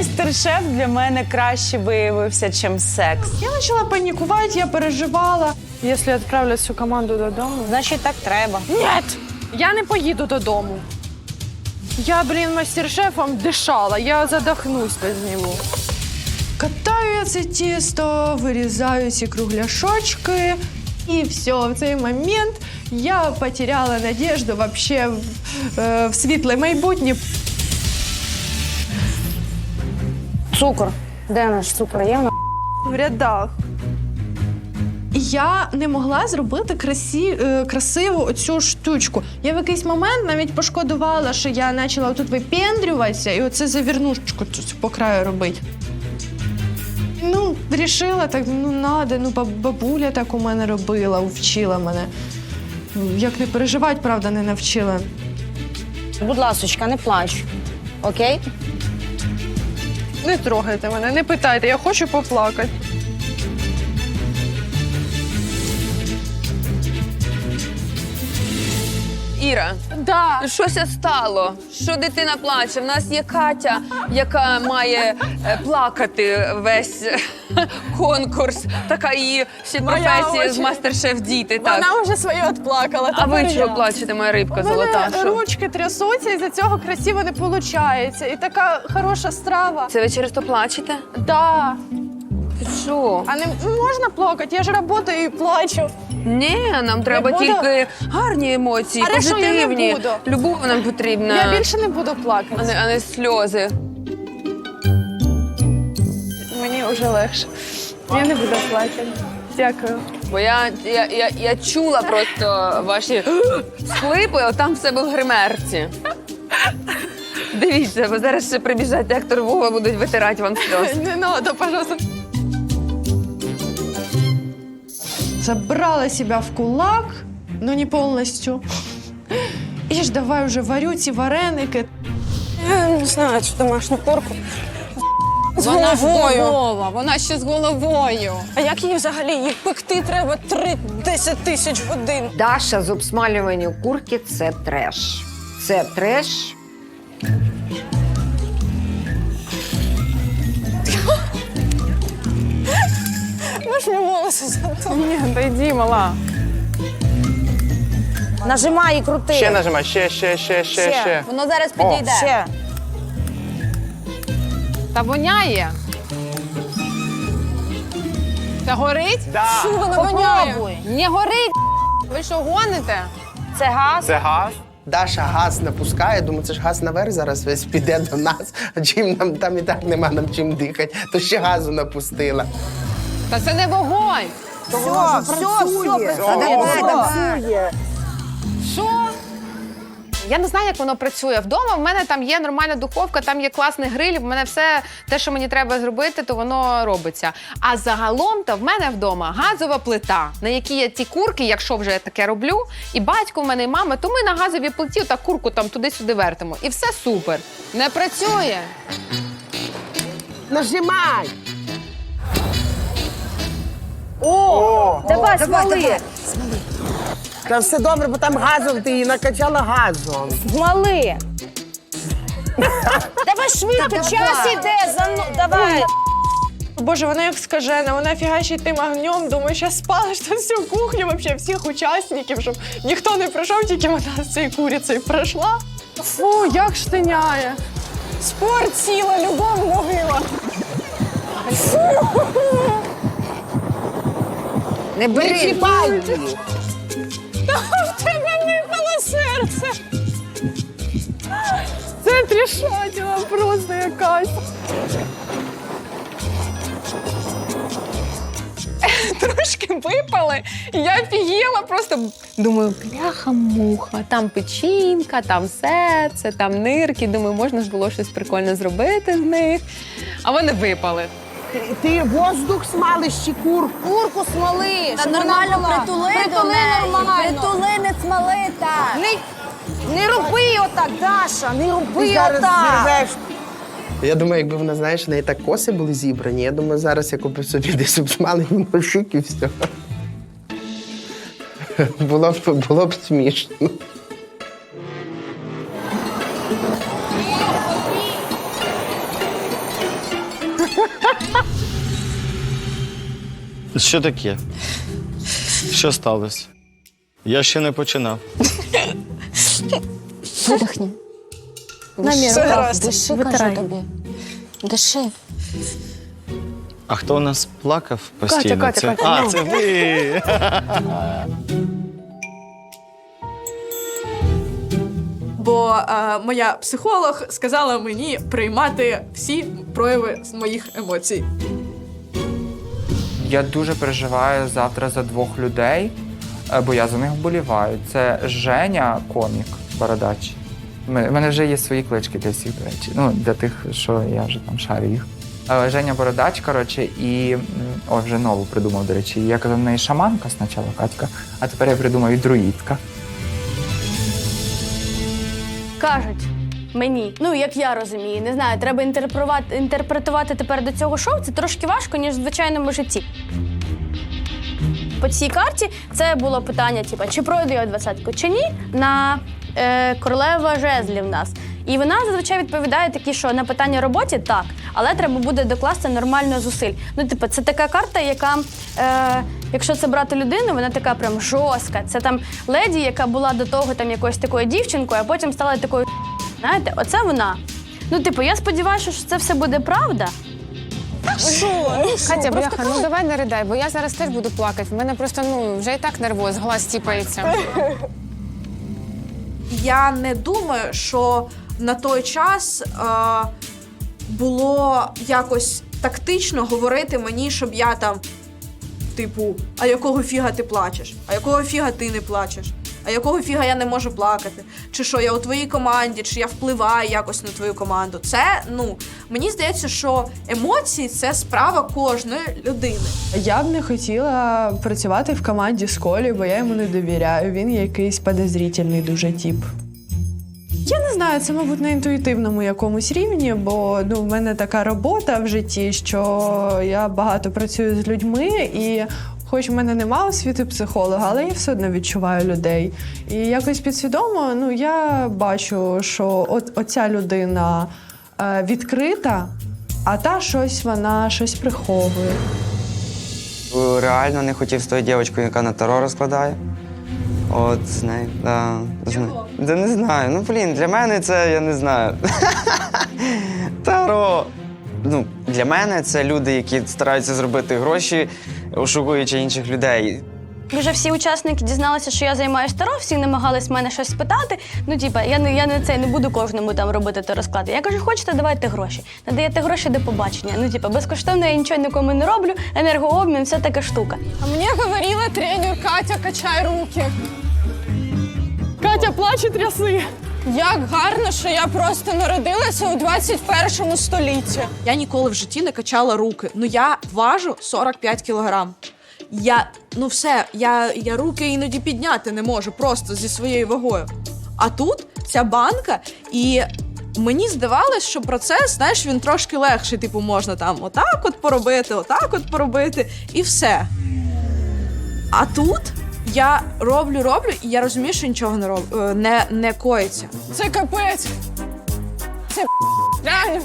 Майстер-шеф для мене краще виявився, чим секс. Я почала панікувати, я переживала. Якщо відправлять всю команду додому. Значить, так треба. Ні! Я не поїду додому. Я, блін, мастер-шефом дишала, я задохнусь без нього. Катаю я це тісто, вирізаю ці кругляшочки. І все, в цей момент я потеряла надежду вообще в, е, в світле майбутнє. Цукор. Де наш цукор? Є в? В рядах. Я не могла зробити красі, е, красиву оцю штучку. Я в якийсь момент навіть пошкодувала, що я почала тут випендрюватися і оце завірнушечку цю по краю робити. Ну, вирішила так, ну надо, ну баб- бабуля так у мене робила, вчила мене. Як не переживати, правда, не навчила. Будь ласочка, не плач. Окей? Не трогайте мене, не питайте, я хочу поплакати. Іра, Да. щося стало. Що дитина плаче? В нас є Катя, яка має е, плакати весь конкурс. Така її ще професія з очі- мастер-шеф діти. Так. Вона вже своє відплакала. А ви чого плачете, моя рибка золота? Що? ручки трясуться, і за цього красиво не виходить. І така хороша страва. Це ви через то плачете? Да. Ти Що? А не можна плакати? Я ж працюю і плачу. Ні, нам треба буду? тільки гарні емоції, А решту я не позитивні. буду. Любов нам потрібна, Я більше не буду а, плакати. не, а не сльози. Вже легше. Я не буду плакати. Дякую. Бо я, я, я, я чула просто ваші схлипи, отам в себе в гримерці. Дивіться, бо зараз ще прибіжать Ектор Вова будуть витирати вам сльози. Не надо, пожалуйста. Забрала себя в кулак, но не полностью. І ж давай вже варю ці вареники. Я не знаю, цю домашню порку. З Вона ж головою. здорова, вона ще з головою. А як її взагалі? Її пекти треба 3-10 тисяч годин. Даша з обсмалюванням курки це треш. Це треш. Можеш мені волоси задути? Ні, та йди, мала. Нажимай і крути. Ще нажимай, ще, ще, ще, ще, Ще. ще. Воно зараз підійде. Ще. Та воняє. Та горить? Да. Фу, воно воняє. Не горить. Ви що гоните? Це газ. Це газ. Даша газ напускає, думаю, це ж газ наверх зараз весь піде до нас. А чим нам там і так нема нам чим дихати, то ще газу напустила. Та це не вогонь. Все, все, все, Що? Я не знаю, як воно працює вдома. В мене там є нормальна духовка, там є класний гриль. В мене все те, що мені треба зробити, то воно робиться. А загалом, то в мене вдома газова плита, на якій я ті курки, якщо вже я таке роблю, і батько в мене, і мама, то ми на газовій плиті та курку там туди-сюди вертимо. І все супер. Не працює. Нажимай! Давай, смали. Та все добре, бо там газом ти її накачала газом. Смали. Давай швидко, час іде. за- Давай. Боже, вона як скажена, вона фігачить тим огнем. Думаю, зараз спалиш там всю кухню, вообще всіх учасників, щоб ніхто не прийшов, тільки вона з цією курицею пройшла. Фу, як штиняє. Спорт сіла, любов могила. Не бери. Чіпай її! В тебе випало серце. Це трішатіла просто якась. Трошки випали, я офігіла просто. Думаю, бляха-муха, там печінка, там серце, там нирки. Думаю, можна ж було щось прикольне зробити з них. А вони випали. Ти воздух смалиш чи курку? Курку смоли. Та щоб нормально була. притули до Притули неї, нормально. притули, не смоли так. Не, не роби отак, Даша, не роби Ти зараз отак. зірвеш. Я думаю, якби вона, знаєш, в неї так коси були зібрані. Я думаю, зараз я купив собі десь обсмалений ножик і все. Було б, було б смішно. Що таке? Що сталося? Я ще не починав. Диши, кажу тобі. Диши. А хто у нас плакав постійно? Катя, це... Катя. А, це ви. Бо е, моя психолог сказала мені приймати всі прояви з моїх емоцій. Я дуже переживаю завтра за двох людей, е, бо я за них вболіваю. Це Женя, комік, бородач. У мене вже є свої клички для всіх, до речі. Ну, для тих, що я вже там шарю їх. Е, Женя Бородач, коротше, і о, вже нову придумав, до речі. Я казав, в неї шаманка спочатку Катька, а тепер я придумав друїдка. Кажуть мені, ну як я розумію, не знаю, треба інтерпретувати, тепер до цього шоу. Це трошки важко, ніж в звичайному житті. По цій карті це було питання: типу, чи пройду я двадцятку, чи ні, на е, королева жезлів нас. І вона зазвичай відповідає такі, що на питання роботі так, але треба буде докласти нормально зусиль. Ну, типу, це така карта, яка, е, якщо це брати людину, вона така прям жорстка. Це там леді, яка була до того там якоюсь такою дівчинкою, а потім стала такою. Знаєте, оце вона. Ну, типу, я сподіваюся, що це все буде правда. Катя, бляха, ну давай не ридай, бо я зараз теж буду плакати. В мене просто ну вже і так нервоз, глаз тіпається. Я не думаю, що на той час е, було якось тактично говорити мені, щоб я там, типу, а якого фіга ти плачеш? А якого фіга ти не плачеш? А якого фіга я не можу плакати? Чи що я у твоїй команді, чи я впливаю якось на твою команду? Це ну мені здається, що емоції це справа кожної людини. Я б не хотіла працювати в команді з Колі, бо я йому не довіряю. Він якийсь подозрительний дуже тип. Знаю, це, мабуть, на інтуїтивному якомусь рівні, бо ну, в мене така робота в житті, що я багато працюю з людьми, і хоч в мене немає освіти психолога, але я все одно відчуваю людей. І якось підсвідомо ну, я бачу, що от, оця людина е, відкрита, а та щось вона щось приховує. Реально не хотів з тою дівчинкою, яка на таро розкладає. От з нею. Да, з нею. Да не знаю. Ну, блін, для мене це я не знаю. Таро. Ну, для мене це люди, які стараються зробити гроші, ошукуючи інших людей. Вже всі учасники дізналися, що я займаюся таро, всі намагались мене щось спитати. Ну, типа, я не я не це не буду кожному там робити то розклади. Я кажу, хочете, давайте гроші. Надаєте гроші до побачення. Ну, типа, безкоштовно я нічого нікому не роблю, енергообмін, все така штука. А мені говорила тренер Катя, качай руки. Катя плаче тряси. Як гарно, що я просто народилася у 21 столітті. Я ніколи в житті не качала руки. Ну я важу 45 кілограм. Я ну все, я, я руки іноді підняти не можу просто зі своєю вагою. А тут ця банка, і мені здавалось, що процес, знаєш, він трошки легший. Типу, можна там отак от поробити, отак от поробити, і все. А тут я роблю, роблю, і я розумію, що нічого не роб... е, не, не коїться. Це капець. Це реально.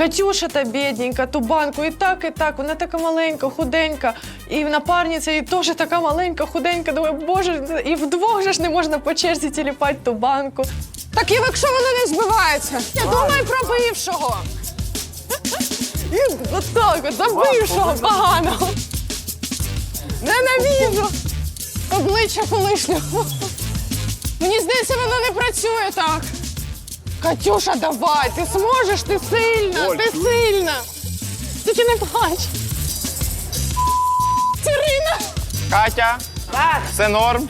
Катюша та бідненька, ту банку і так, і так. Вона така маленька, худенька. І напарниця і теж така маленька, худенька. Думаю, боже, і вдвох же ж не можна по черзі тіліпати ту банку. Так і якщо вона не збивається, я думаю про бившого. І отак, от, за бившого поганого. Ненавіжу обличчя колишнього. Мені здається, воно не працює так. Катюша, давай, ти зможеш, ти сильна, ти сильна. Тільки не плач. Тірина! Катя, все норм.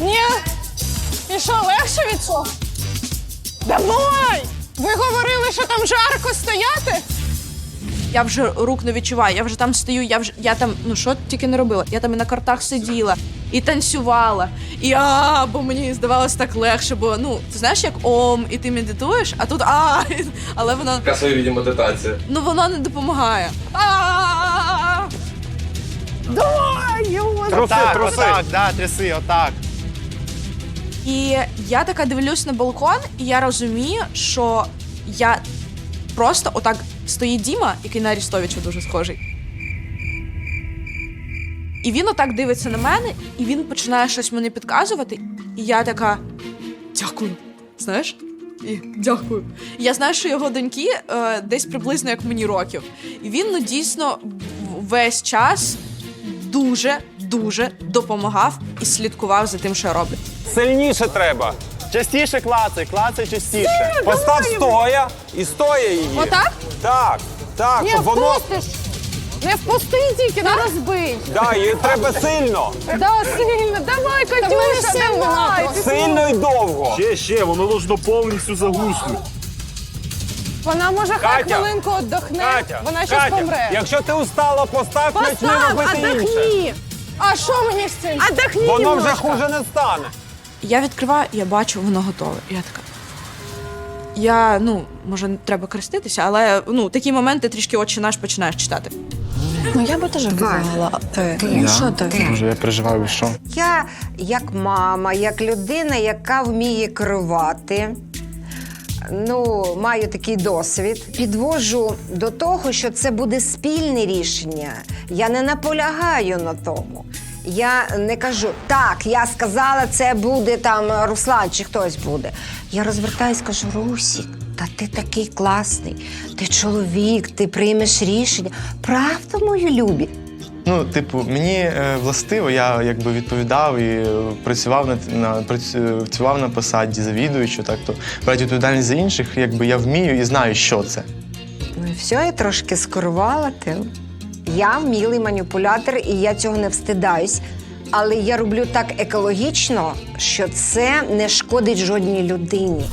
Ні. І що, легше від цього? Давай! Ви говорили, що там жарко стояти? Я вже рук не відчуваю, я вже там стою, я вже я там, ну що тільки не робила. Я там і на картах сиділа, і танцювала, і а, бо мені здавалось так легше, бо ну ти знаєш, як ом, і ти медитуєш, а тут а, але воно Яка своєрідна медитація. ну воно не допомагає. А! Давай, його! Отак, отак, да, тряси, отак. І я така дивлюсь на балкон, і я розумію, що я просто отак стоїть Діма, який на Арістовича дуже схожий. І він отак дивиться на мене, і він починає щось мені підказувати. І я така дякую. Знаєш? І дякую. Я знаю, що його доньки е, десь приблизно як мені років. І він ну дійсно весь час дуже дуже допомагав і слідкував за тим, що я роблю. Сильніше треба. Частіше клацай, клацай частіше. Постав стоя і стоя її. Отак? Так, так, щоб воно. Не впусти тільки, не розбий. Да, її треба сильно. Да, сильно. Давай, Катюша, давай. Сильно і довго. Ще, ще, воно должно повністю загуснути. Вона може хай Катя, хвилинку віддохне, Катя, вона щас Катя, помре. якщо ти устала, постав, почни Постав, робити інше. отдохни. А що мені з цим? Отдохни Воно вже немножко. хуже не стане. Я відкриваю, я бачу, воно готове. Я така. Я, ну, може, не треба користитися, але ну, такі моменти трішки очі наш починаєш читати. Ну я би теж казала. Ти, що ти? Може, я переживаю, що? Я як мама, як людина, яка вміє керувати. Ну, маю такий досвід. Підвожу до того, що це буде спільне рішення. Я не наполягаю на тому. Я не кажу, так, я сказала, це буде там Руслан чи хтось буде. Я розвертаюсь, кажу, Русік, та ти такий класний, ти чоловік, ти приймеш рішення. Правда, мої любі? Ну, типу, мені е, властиво, я якби відповідав і е, працював на, на працював на посаді завідуючу, так то брати відповідальність за інших, якби я вмію і знаю, що це. Ну і все, я трошки скорувала ти. Я вмілий маніпулятор, і я цього не встидаюсь. Але я роблю так екологічно, що це не шкодить жодній людині.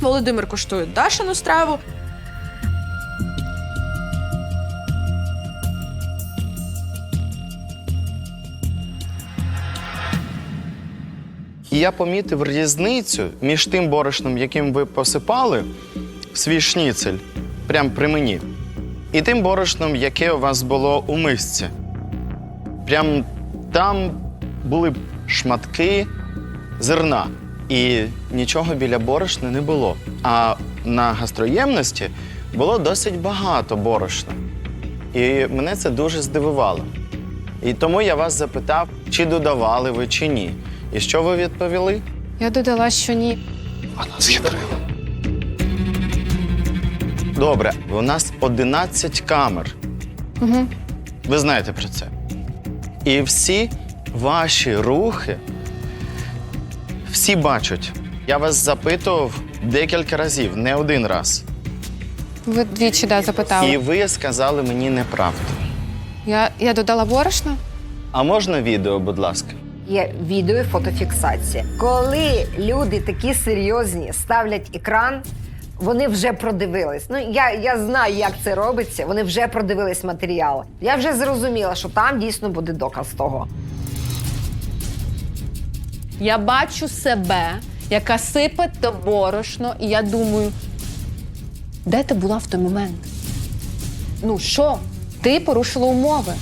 Володимир коштує Дашину страву. Я помітив різницю між тим борошном, яким ви посипали свій шніцель, прямо при мені, і тим борошном, яке у вас було у мисці. Прям там були шматки зерна, і нічого біля борошна не було. А на гастроємності було досить багато борошна. І мене це дуже здивувало. І тому я вас запитав, чи додавали ви, чи ні. І що ви відповіли? Я додала, що ні. Вона з'ядрила. Добре, у нас 11 камер. Угу. Ви знаєте про це. І всі ваші рухи, всі бачать. Я вас запитував декілька разів, не один раз. Ви двічі да, запитали. І ви сказали мені неправду. Я, я додала борошно? А можна відео, будь ласка? Є відео і фотофіксація. Коли люди такі серйозні ставлять екран, вони вже продивились. Ну я, я знаю, як це робиться. Вони вже продивились матеріал. Я вже зрозуміла, що там дійсно буде доказ того. Я бачу себе, яка сипе то борошно, і я думаю, де ти була в той момент? Ну що? Ти порушила умови.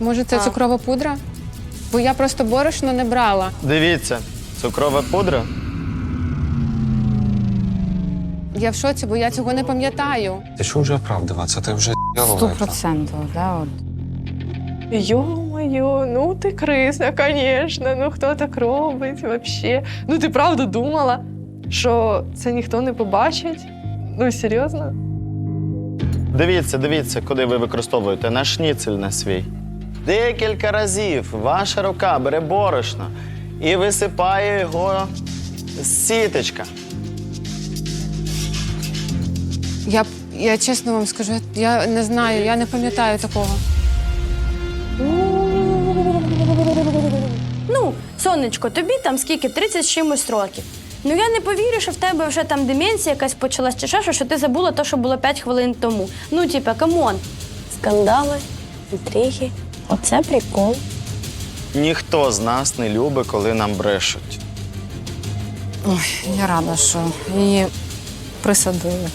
Може, це цукрова пудра? Бо я просто борошно не брала. Дивіться, цукрова пудра. Я в шоці, бо я цього не пам'ятаю. Ти що вже оправдуватися? Ти вже Сто процентів, да, от. Йо-моє, ну ти крисна, звісно. Ну хто так робить взагалі? Ну ти правда думала, що це ніхто не побачить? Ну серйозно? Дивіться, дивіться, куди ви використовуєте наш шніцель на свій. Декілька разів ваша рука бере борошно і висипає його з сіточка. Я, я чесно вам скажу, я не знаю, я не пам'ятаю такого. Сонечко, тобі там скільки? 30 з чимось років. Ну я не повірю, що в тебе вже там деменція якась почалась чи ще що, що ти забула те, що було 5 хвилин тому. Ну, типа, камон. Скандали, інтриги. Оце прикол. Ніхто з нас не любить, коли нам брешуть. Ой, я рада, що її присадили.